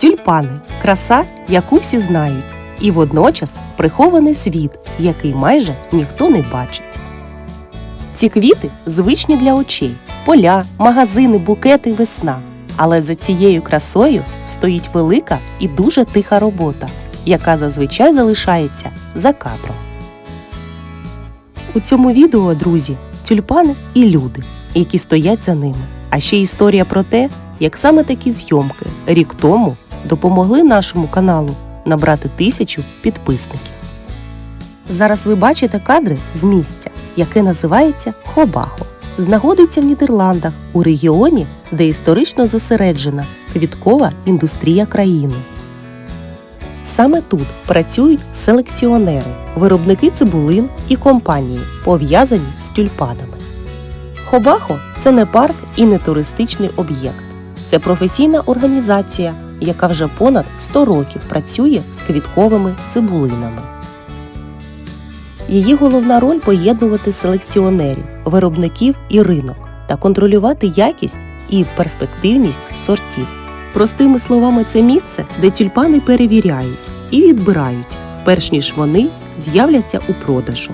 Тюльпани краса, яку всі знають, і водночас прихований світ, який майже ніхто не бачить. Ці квіти звичні для очей, поля, магазини, букети, весна. Але за цією красою стоїть велика і дуже тиха робота, яка зазвичай залишається за кадром. У цьому відео, друзі, тюльпани і люди, які стоять за ними. А ще історія про те, як саме такі зйомки рік тому допомогли нашому каналу набрати тисячу підписників. Зараз ви бачите кадри з місця, яке називається Хобахо. Знаходиться в Нідерландах у регіоні, де історично зосереджена квіткова індустрія країни. Саме тут працюють селекціонери, виробники цибулин і компанії, пов'язані з тюльпанами. Хобахо це не парк і не туристичний об'єкт. Це професійна організація, яка вже понад 100 років працює з квітковими цибулинами. Її головна роль поєднувати селекціонерів, виробників і ринок та контролювати якість і перспективність сортів. Простими словами, це місце, де тюльпани перевіряють і відбирають, перш ніж вони з'являться у продажу.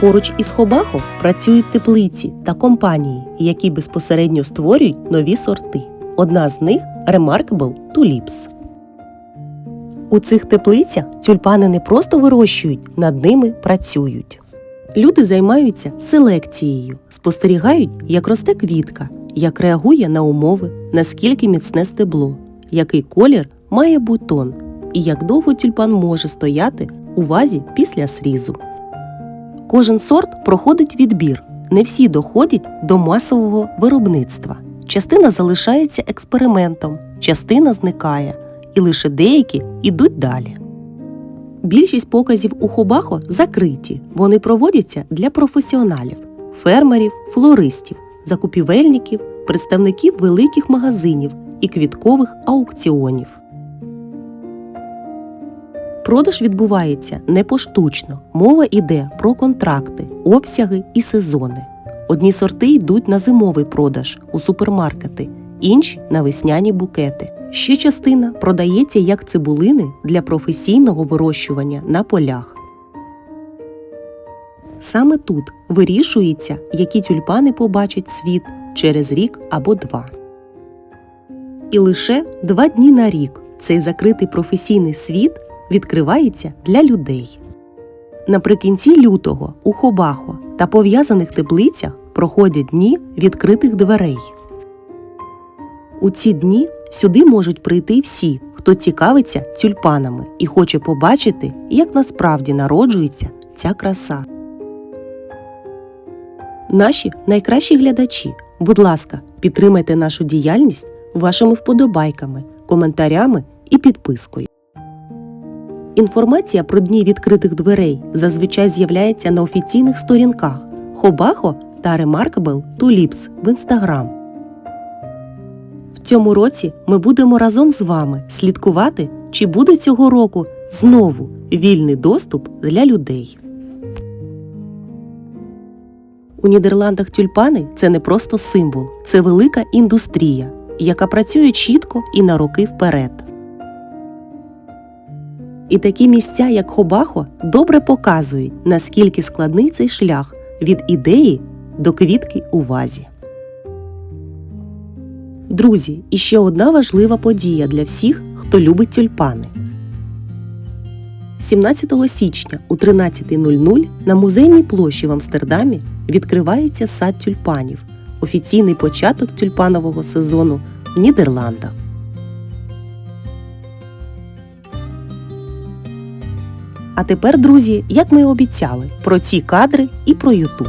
Поруч із Хобахо працюють теплиці та компанії, які безпосередньо створюють нові сорти. Одна з них Remarkable Tulips. У цих теплицях тюльпани не просто вирощують, над ними працюють. Люди займаються селекцією, спостерігають, як росте квітка, як реагує на умови, наскільки міцне стебло, який колір має бутон і як довго тюльпан може стояти у вазі після срізу. Кожен сорт проходить відбір. Не всі доходять до масового виробництва. Частина залишається експериментом, частина зникає, і лише деякі йдуть далі. Більшість показів у Хобахо закриті. Вони проводяться для професіоналів, фермерів, флористів, закупівельників, представників великих магазинів і квіткових аукціонів. Продаж відбувається не поштучно. Мова йде про контракти, обсяги і сезони. Одні сорти йдуть на зимовий продаж у супермаркети, інші на весняні букети. Ще частина продається як цибулини для професійного вирощування на полях. Саме тут вирішується, які тюльпани побачать світ через рік або два. І лише два дні на рік цей закритий професійний світ відкривається для людей. Наприкінці лютого у Хобахо та пов'язаних теплицях проходять дні відкритих дверей. У ці дні сюди можуть прийти всі, хто цікавиться тюльпанами і хоче побачити, як насправді народжується ця краса. Наші найкращі глядачі, будь ласка, підтримайте нашу діяльність вашими вподобайками, коментарями і підпискою. Інформація про дні відкритих дверей зазвичай з'являється на офіційних сторінках Хобахо та Remarkable Tulips в Instagram. В цьому році ми будемо разом з вами слідкувати, чи буде цього року знову вільний доступ для людей. У Нідерландах тюльпани це не просто символ, це велика індустрія, яка працює чітко і на роки вперед. І такі місця, як Хобахо, добре показують, наскільки складний цей шлях від ідеї до квітки у вазі. Друзі, і ще одна важлива подія для всіх, хто любить тюльпани. 17 січня у 13.00 на музейній площі в Амстердамі відкривається сад тюльпанів, офіційний початок тюльпанового сезону в Нідерландах. А тепер, друзі, як ми і обіцяли, про ці кадри і про Ютуб.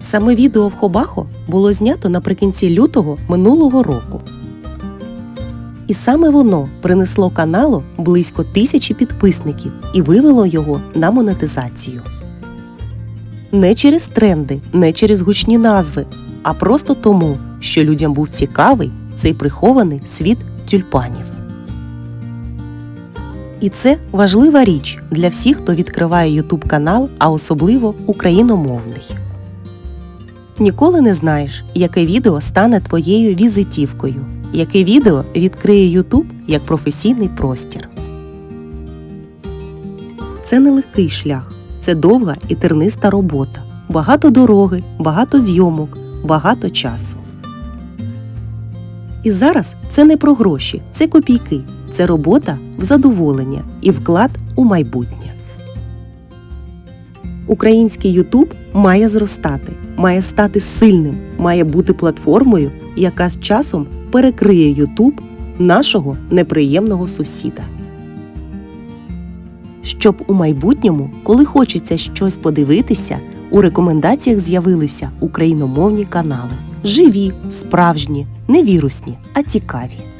Саме відео в Хобахо було знято наприкінці лютого минулого року. І саме воно принесло каналу близько тисячі підписників і вивело його на монетизацію. Не через тренди, не через гучні назви, а просто тому, що людям був цікавий цей прихований світ тюльпанів. І це важлива річ для всіх, хто відкриває YouTube канал, а особливо україномовний. Ніколи не знаєш, яке відео стане твоєю візитівкою. яке відео відкриє YouTube як професійний простір. Це не легкий шлях, це довга і терниста робота. Багато дороги, багато зйомок, багато часу. І зараз це не про гроші, це копійки, це робота в задоволення і вклад у майбутнє. Український Ютуб має зростати, має стати сильним, має бути платформою, яка з часом перекриє Ютуб нашого неприємного сусіда. Щоб у майбутньому, коли хочеться щось подивитися, у рекомендаціях з'явилися україномовні канали. Живі, справжні, не вірусні, а цікаві.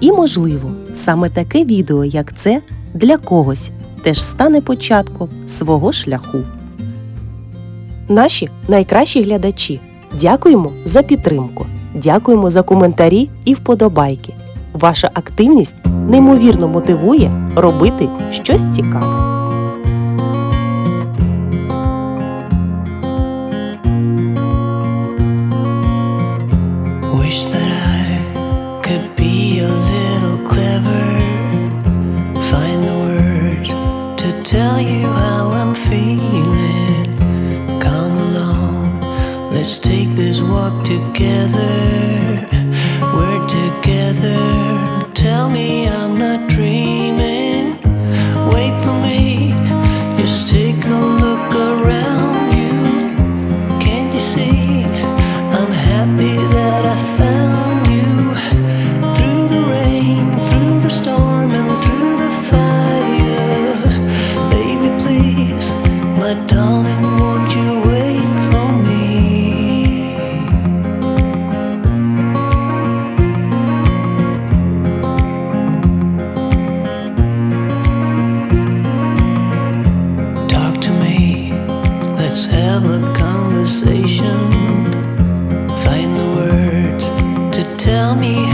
І, можливо, саме таке відео, як це, для когось теж стане початком свого шляху. Наші найкращі глядачі. Дякуємо за підтримку. Дякуємо за коментарі і вподобайки. Ваша активність неймовірно мотивує робити щось цікаве. Be a little clever. Find the words to tell you how I'm feeling. Come along, let's take this walk together. We're tell me